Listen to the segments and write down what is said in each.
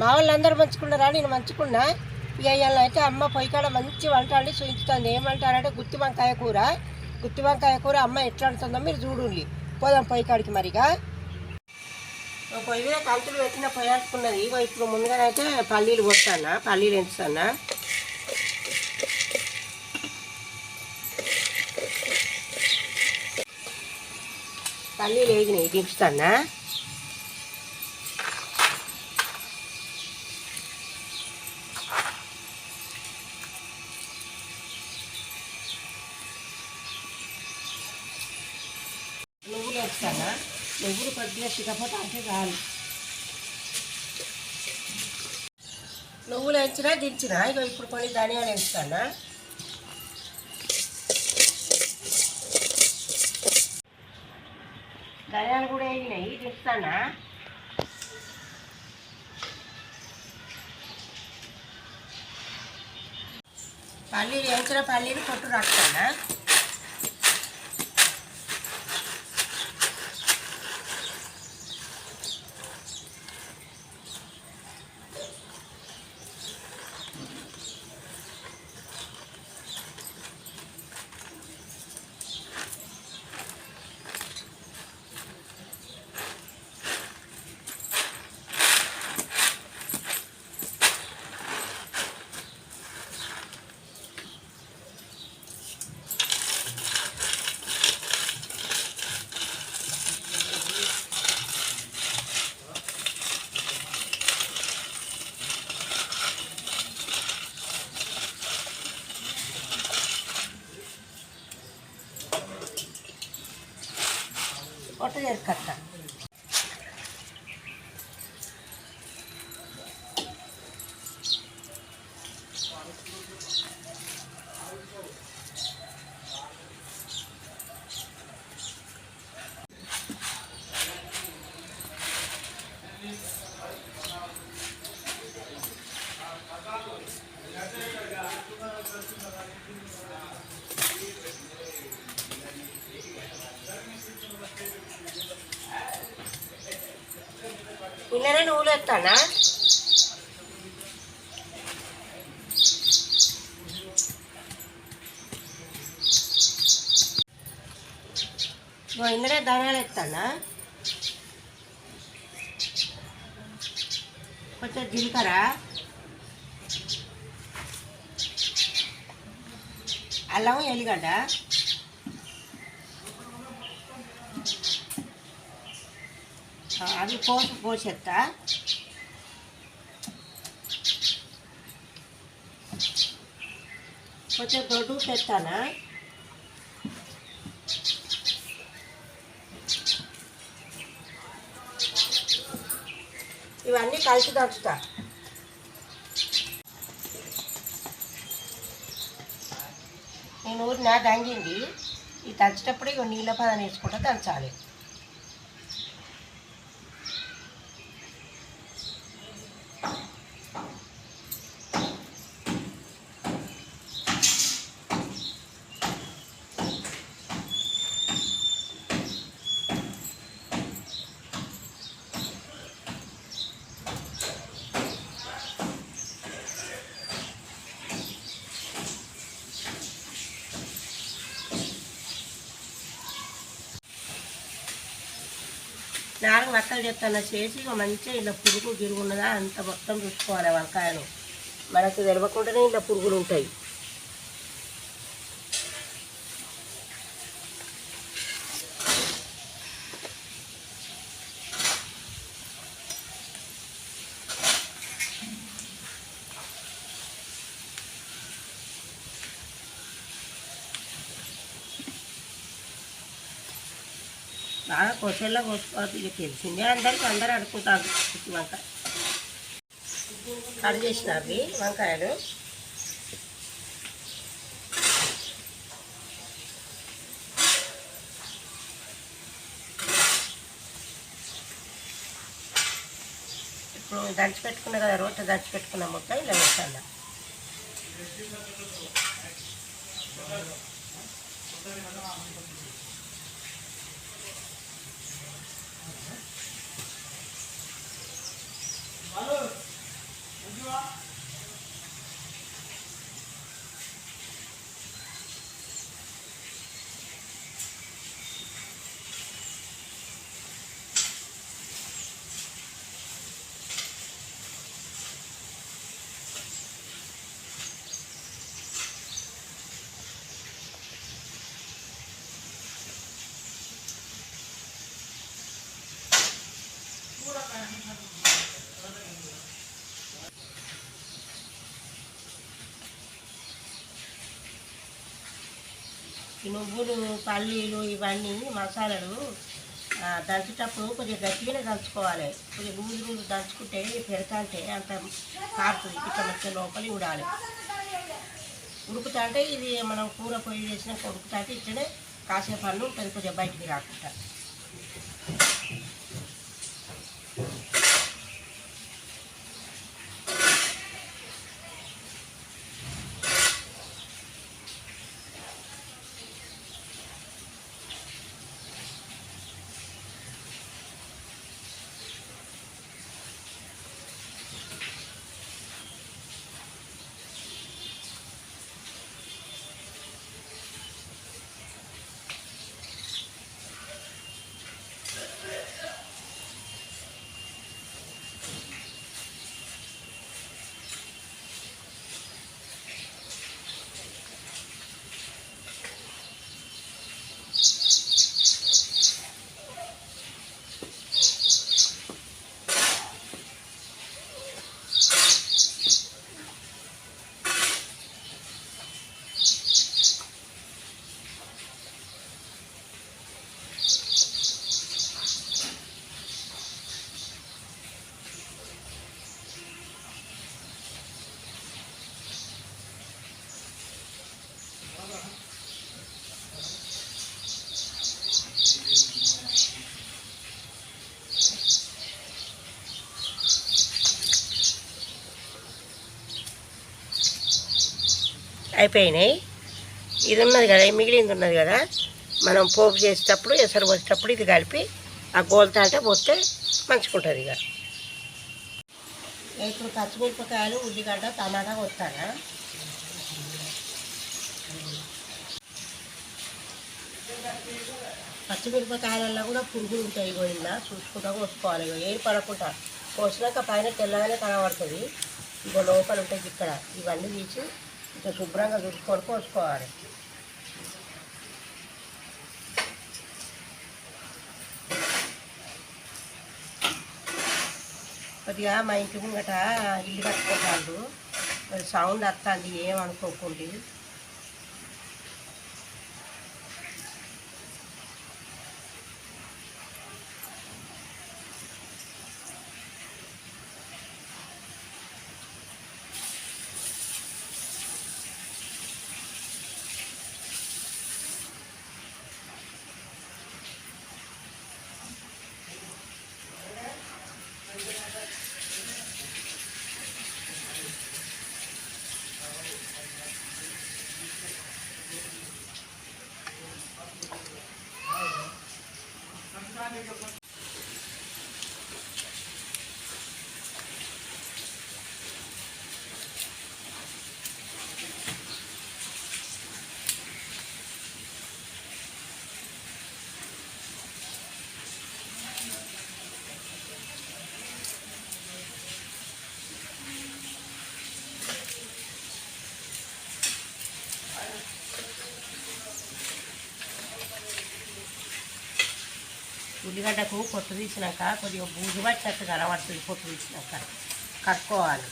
మా వాళ్ళందరూ మంచుకున్నారా నేను మంచుకున్నా ఇక ఇవాళ అయితే అమ్మ పొయ్యి కాడ మంచి వంట అండి చూపించుతుంది ఏమంటారంటే గుత్తి వంకాయ కూర. గుత్తి వంకాయ కూర అమ్మ ఎట్లా అంటుందో మీరు చూడండి. పోదాం పొయ్యికాడికి మరిగా. పొయ్యి మీద కంతులు పెట్టిన పొయ్యి అనుకున్నది ఇగో ఇప్పుడు ముందుగానైతే పల్లీలు కొట్టానా పల్లీలు ఎంచుతానా? పల్లీలు వేగినాయి. దించుతానా నువ్వులు వేస్తానా నువ్వులు కొద్దిగా చికపోతే అంటే చాలు. నువ్వులు వేసినా దించినా? ఇక ఇప్పుడు కొన్ని ధనియాలు వేస్తానా? ధనియాలు కూడా వేగినాయి. తెస్తానా పల్లీలు వేసిన పల్లీలు కొట్టు రాస్తానా? పొట్టు చేరుకత్తా ఇల్లనే నువ్వులు ఎత్తానా ఇందరే ధనాలు ఎత్తానా కొంచెం జీలకర్ర. అల్లం ఎల్లిగడ్డ ఆ, అవి పోసి పోసేస్తా కొంచెం దొడ్డు తెస్తానా ఇవన్నీ కలిసి దంచుతా. నేను ఊరిన దంగింది. ఈ దంచేటప్పుడు ఇక నీళ్ళ పదాన్ని వేసుకుంటా దంచాలి. బాగా మక్కలు చెప్తాను చేసి ఇక మంచిగా ఇలా పురుగు గిరుగు ఉన్నదా అంత మొత్తం చూసుకోవాలి వంకాయలు. మనకు తెలవకుండానే ఇలా పురుగులు ఉంటాయి. బాగా కొసల్లో కోసుకోవద్దు ఇక తెలిసిందే అందరికీ అందరూ అడుగుతారు గుత్తి వంకాయ కట్ చేసిన అవి వంకాయలు. ఇప్పుడు దంచి పెట్టుకున్నా కదా రొట్టె దంచి పెట్టుకున్న మొత్తం ఇలా వేసాను હાલો నువ్వులు పల్లీలు ఇవన్నీ మసాలాలు దంచేటప్పుడు కొంచెం గట్టిగానే దంచుకోవాలి. కొంచెం గుంజు గుంజు దంచుకుంటే పెడతాంటే అంత కారుతుంది. ఇట్లా వచ్చే లోపలి ఉడాలి ఉడుకుతా అంటే ఇది మనం కూర పొయ్యి వేసినాక ఉడుకుతా అంటే ఇట్లనే కాసేపు అన్ను ఉంటుంది కొంచెం బయటికి రాకుండా. అయిపోయినాయి. ఇది ఉన్నది కదా మిగిలింది ఉన్నది కదా మనం పోపు చేసేటప్పుడు ఎసరు పోసేటప్పుడు ఇది కలిపి ఆ గోల్తా అంటే పోస్తే మంచుకుంటుంది ఇక. ఇప్పుడు పచ్చిమిరపకాయలు ఉల్లిగడ్డ టమాటా కొత్తానా? పచ్చిమిరపకాయలలో కూడా పురుగులు ఉంటాయి గోయిందా చూసుకుంటా కోసుకోవాలి ఇగో. ఏం పడకుండా కోసినాక పైన తెల్లగానే కనబడుతుంది. ఇంకో లోపల ఉంటాయి ఇక్కడ ఇవన్నీ తీసి ఇక శుభ్రంగా చూసుకొని కోసుకోవాలి కొద్దిగా మా ఇంటి ముంగట ఇల్లు కట్టుకోవాలి మరి సౌండ్ వస్తుంది ఏమనుకోకుండా ఉల్లిగడ్డకు పొట్టు తీసినాక కొద్దిగా బూజు పట్టినట్టు కనబడుతుంది పొట్టు తీసినాక కట్టుకోవాలి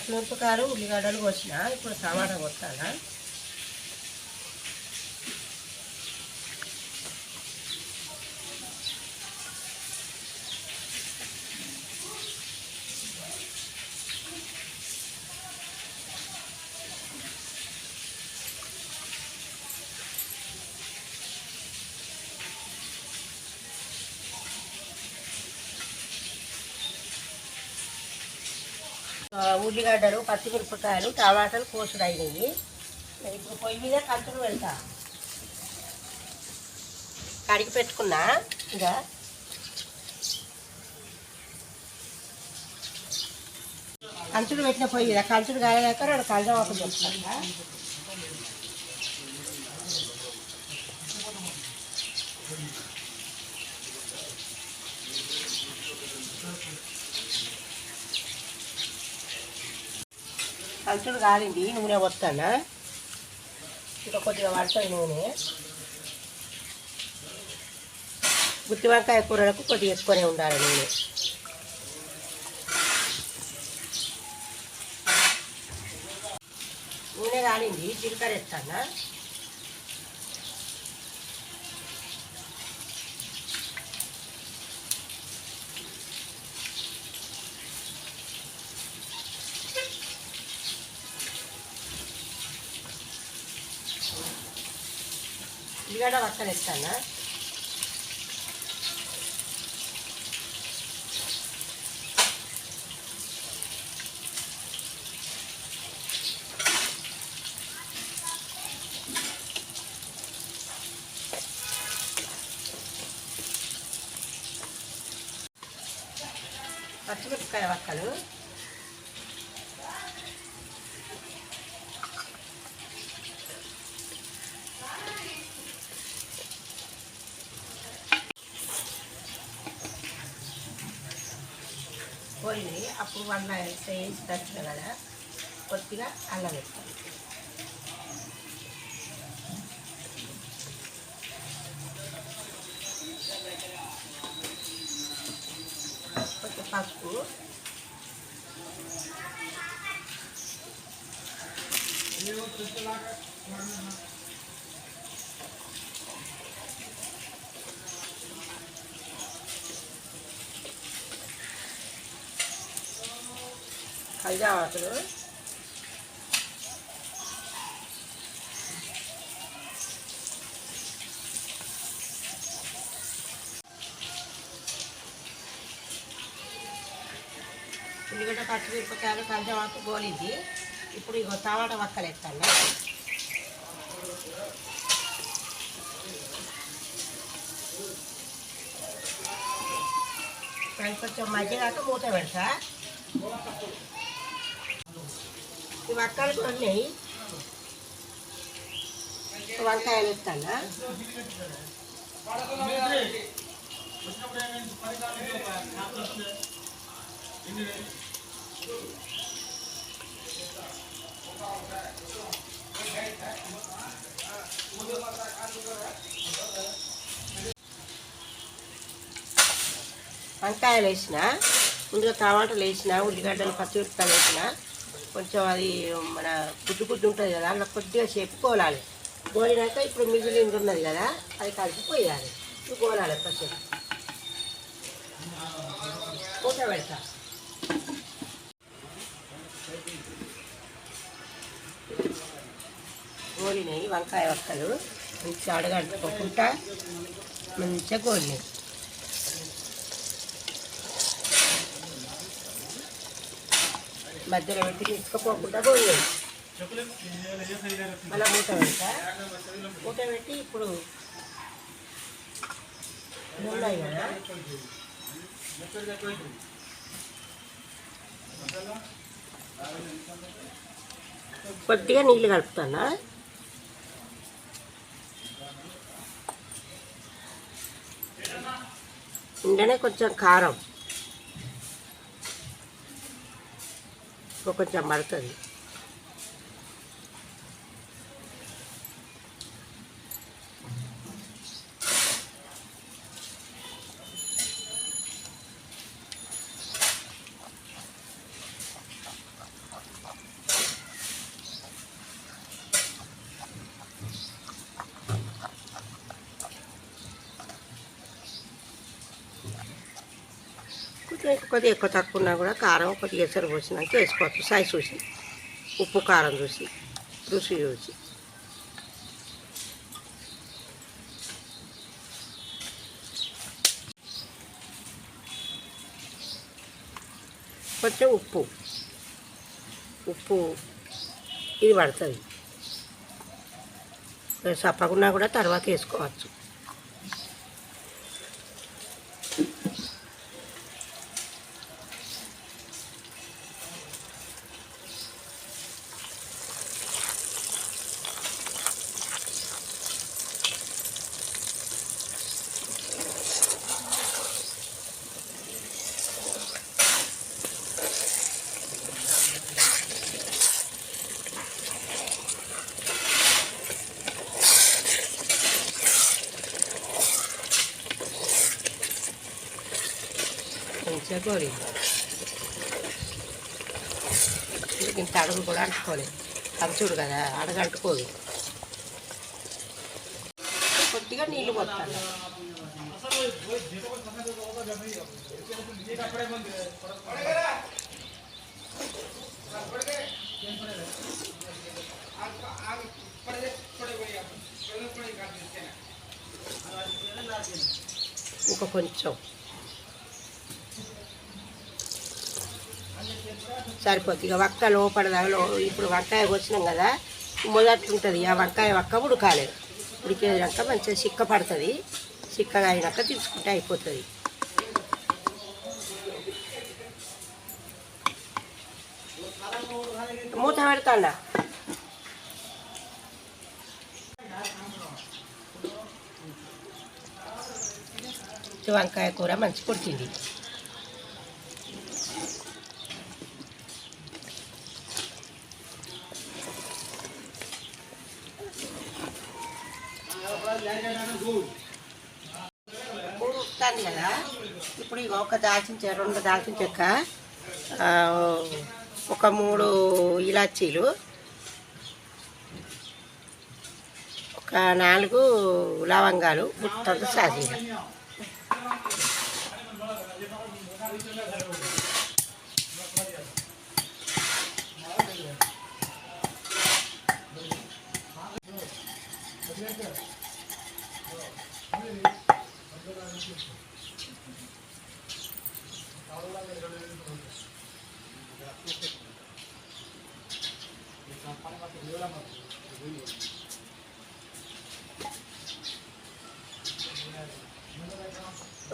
పచ్చిమిరపకాయలు ఉల్లిగడ్డలు కోసిన ఇప్పుడు టమాటా కొట్టాలా? ఉల్లిగడ్డలు పచ్చిమిరపకాయలు టమాటాలు కోసుడు అయినాయి ఇప్పుడు పొయ్యి మీద కంచులు పెడతా. కడిగి పెట్టుకున్నా ఇక కంచుడు పెట్టిన పొయ్యి మీద కంచుడు కాలేదాక రెండు కంచం ఒక చెప్తా కంచుడు కాలింది నూనె వస్తానా ఇంకా కొద్దిగా పడుతుంది నూనె. గుత్తి వంకాయ కూరలకు కొద్దిగా ఎక్కువనే ఉండాలి నూనె. నూనె కాలింది జీలకర్ర ఇస్తానా ఉల్లిగడ్డ వక్కలు ఎత్తానా పచ్చిమిరపకాయ వక్కలు పోయినాయి అప్పుడు వంద వేసి దచ్చిన కదా కొద్దిగా అల్లం వేస్తాను కొంచెం పసుపు కల్జావాతులు ఉల్లిగడ్డ పచ్చిమిరపకాయలు కంచమాకు గోలింది ఇప్పుడు ఇగో టమాటా వక్కలు ఎత్తాను ఇప్పుడు మధ్య కాక మూత పెడతా. వక్కలు కొన్ని. వంకాయలు ఇస్తానా? వంకాయలు వేసిన ముందుగా టమాటాలు వేసిన ఉల్లిగడ్డలు పచ్చిమిరపకాయలు వేసిన. కొంచెం అది మన గుడ్డు గుడ్డు ఉంటుంది కదా అలా కొద్దిగా సేపు కోలాలి. గోలినాక ఇప్పుడు మిగిలింది ఉన్నది కదా అది కలిసిపోయాలి ఇప్పుడు గోలాలి కొద్దిగా మూత పెడతా. గోలినాయి వంకాయ వక్కలు మంచిగా అడగంటుకోకుండా మంచిగా గోలినాయి మధ్యలో పెట్టి తీసుకుపోకుండా పోయాయి. మళ్ళీ మూట పెడతా. మూట పెట్టి ఇప్పుడు ఉన్నాయి కదా. కొద్దిగా నీళ్ళు కలుపుతానా? ఇంకనే కొంచెం కారం. ఇంకో కొంచెం పడుతుంది కొంచెం కొద్దిగా ఎక్కువ తక్కువ ఉన్నా కూడా కారం కొద్దిగా ఎసరు పోసినాక వేసుకోవచ్చు సాయి చూసి ఉప్పు కారం చూసి రుచి చూసి కొంచెం ఉప్పు ఉప్పు ఇది పడుతుంది సప్పకున్నా కూడా తర్వాత వేసుకోవచ్చు కొంచెం కోరి. ఇంత అడుగు కూడా అంటుకోలేదు కంచుడు కదా అడగంటుకోదు. కొద్దిగా నీళ్ళు పోతాను ఇంకా కొంచెం. సరిపోతుంది ఇక వక్క లోపడదా లో ఇప్పుడు వంకాయ వచ్చినాం కదా మొదట్లు ఉంటుంది ఆ వంకాయ వక్క ఉడకాలేదు ఉడికేదాక మంచిగా చిక్క పడుతుంది. చిక్కగా అయినాక తీసుకుంటే అయిపోతుంది. మూత పెడతాడా? వంకాయ కూర మంచి కొడుతుంది చెప్తాను కదా. ఇప్పుడు ఒక దాల్చిన చెక్క రెండు దాల్చిన చెక్క ఒక మూడు ఇలాచీలు ఒక నాలుగు లవంగాలు గుర్తంత సాజీలు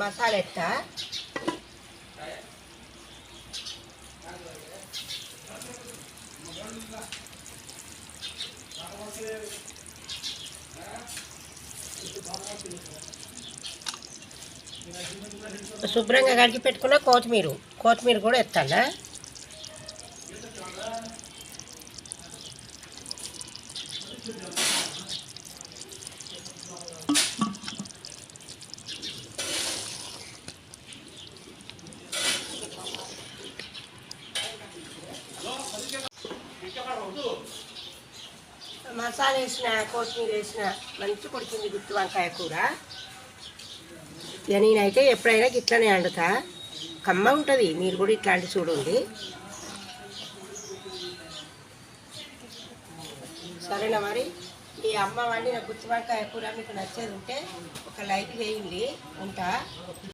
మసాలా ఎత్తా శుభ్రంగా కడిగి పెట్టుకున్న కొత్తిమీర కొత్తిమీర కూడా ఎత్తాలా. మసాలా వేసిన కొత్తిమీర వేసిన మంచి కొడుతుంది గుత్తి వంకాయ కూర. ఇక నేనైతే ఎప్పుడైనా ఇట్లనే వండుతా. కమ్మ ఉంటుంది మీరు కూడా ఇట్లాంటి చూడండి. సరేనా మరి? ఈ అమ్మ వండిన గుత్తివంకాయ కూర మీకు నచ్చేది ఉంటే ఒక లైక్ చేయండి ఉంటా?